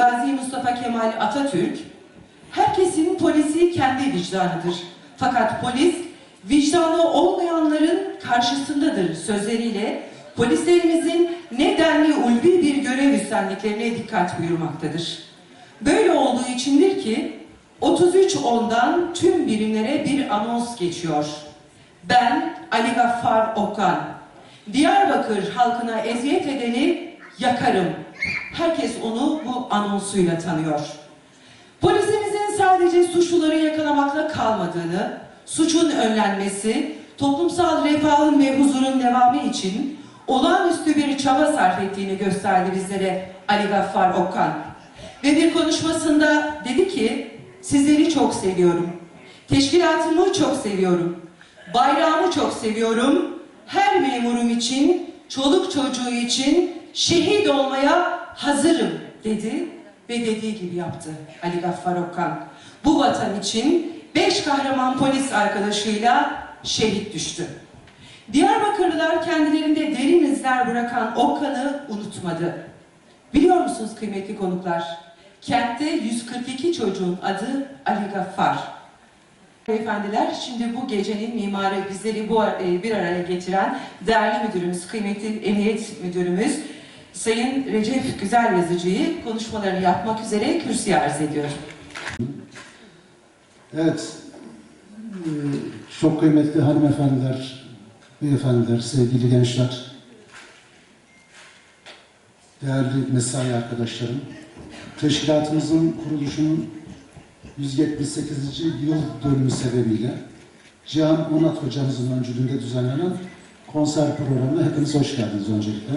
Gazi Mustafa Kemal Atatürk, herkesin polisi kendi vicdanıdır. Fakat polis, vicdanı olmayanların karşısındadır sözleriyle polislerimizin nedenli ulvi bir görev üstlendiklerine dikkat buyurmaktadır. Böyle olduğu içindir ki 33.10'dan tüm birimlere bir anons geçiyor. Ben Ali Gaffar Okan, Diyarbakır halkına eziyet edeni yakarım. Herkes onu bu anonsuyla tanıyor. Polisimizin sadece suçluları yakalamakla kalmadığını, suçun önlenmesi, toplumsal refahın ve huzurun devamı için olağanüstü bir çaba sarf ettiğini gösterdi bizlere Ali Gaffar Okan. Ve bir konuşmasında dedi ki, sizleri çok seviyorum. Teşkilatımı çok seviyorum. Bayrağımı çok seviyorum. Her memurum için, çoluk çocuğu için şehit olmaya hazırım dedi ve dediği gibi yaptı Ali Gaffar Okan. Bu vatan için beş kahraman polis arkadaşıyla şehit düştü. Diyarbakırlılar kendilerinde derin izler bırakan Okan'ı unutmadı. Biliyor musunuz kıymetli konuklar? Kentte 142 çocuğun adı Ali Gaffar. Beyefendiler, şimdi bu gecenin mimarı bizleri bu e, bir araya getiren değerli müdürümüz, kıymetli emniyet müdürümüz Sayın Recep Güzel Yazıcı'yı konuşmalarını yapmak üzere kürsüye arz ediyorum. Evet, e, çok kıymetli hanımefendiler, beyefendiler, sevgili gençler, değerli mesai arkadaşlarım, teşkilatımızın kuruluşunun 178. yıl dönümü sebebiyle Cihan Onat hocamızın öncülüğünde düzenlenen konser programına hepiniz hoş geldiniz öncelikle.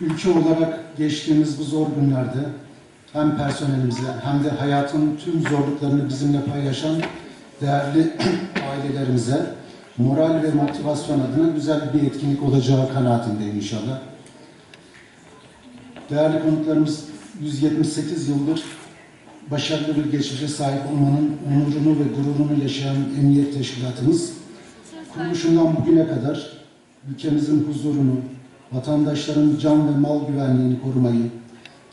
Ülke olarak geçtiğimiz bu zor günlerde hem personelimize hem de hayatın tüm zorluklarını bizimle paylaşan değerli ailelerimize moral ve motivasyon adına güzel bir etkinlik olacağı kanaatindeyim inşallah. Değerli konuklarımız 178 yıldır başarılı bir geçmişe sahip olmanın onurunu ve gururunu yaşayan emniyet teşkilatımız kuruluşundan bugüne kadar ülkemizin huzurunu, vatandaşların can ve mal güvenliğini korumayı,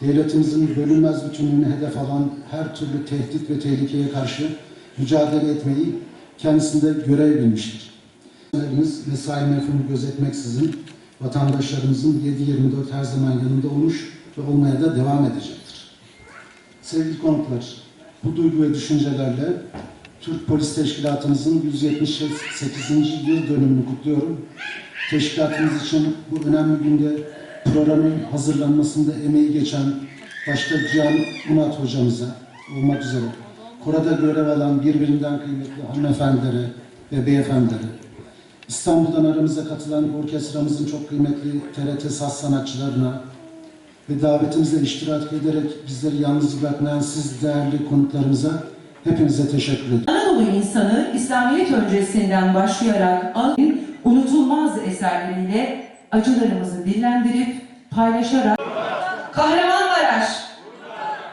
devletimizin bölünmez bütünlüğünü hedef alan her türlü tehdit ve tehlikeye karşı mücadele etmeyi kendisinde görev bilmiştir. Mesai mefhumu gözetmeksizin vatandaşlarımızın 7-24 her zaman yanında olmuş ve olmaya da devam edecektir. Sevgili konuklar, bu duygu ve düşüncelerle Türk Polis Teşkilatımızın 178. yıl dönümünü kutluyorum. Teşkilatımız için bu önemli günde programın hazırlanmasında emeği geçen başta Cihan Unat hocamıza olmak üzere Korada görev alan birbirinden kıymetli hanımefendilere ve beyefendilere, İstanbul'dan aramıza katılan orkestramızın çok kıymetli TRT saz sanatçılarına ve davetimizle iştirak ederek bizleri yalnız bırakmayan siz değerli konuklarımıza hepinize teşekkür ederim. Anadolu insanı İslamiyet öncesinden başlayarak unutulmaz eserleriyle acılarımızı dillendirip paylaşarak Kahramanmaraş,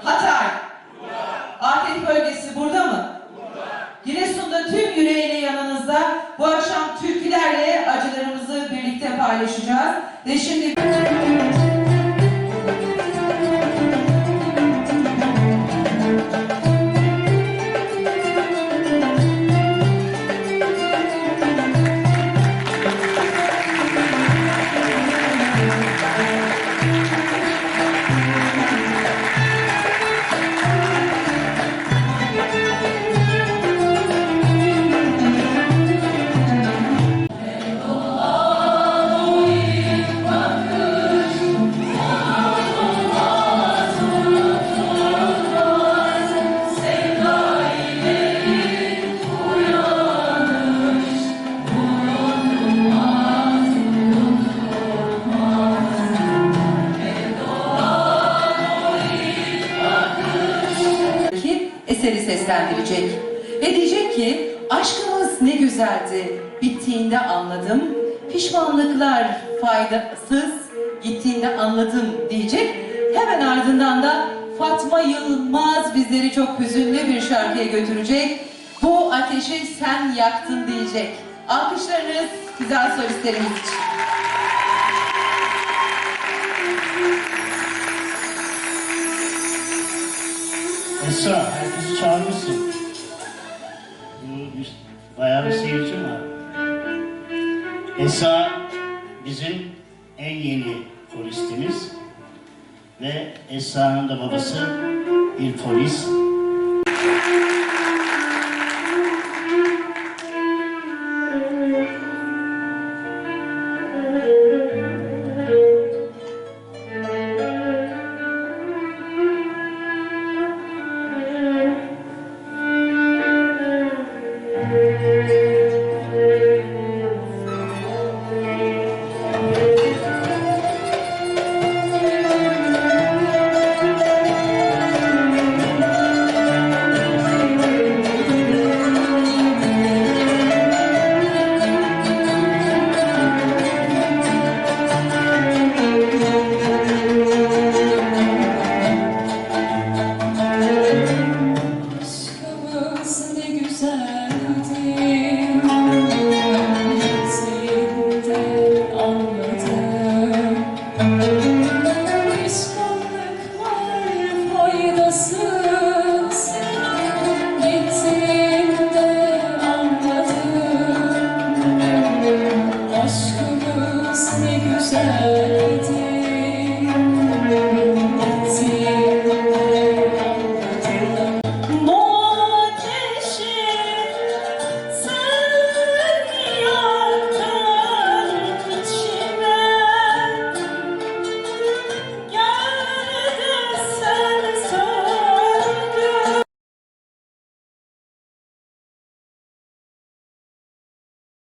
Hatay, Afet bölgesi burada mı? Giresun'da tüm yüreğiyle yanınızda bu akşam türkülerle acılarımızı birlikte paylaşacağız. Ve şimdi eseri seslendirecek. Ve diyecek ki aşkımız ne güzeldi bittiğinde anladım. Pişmanlıklar faydasız gittiğinde anladım diyecek. Hemen ardından da Fatma Yılmaz bizleri çok hüzünlü bir şarkıya götürecek. Bu ateşi sen yaktın diyecek. Alkışlarınız güzel solistlerimiz için. Esra mısın? Bu Bayağı bir seyirci var. Esa bizim en yeni polistimiz ve Esra'nın da babası bir polis.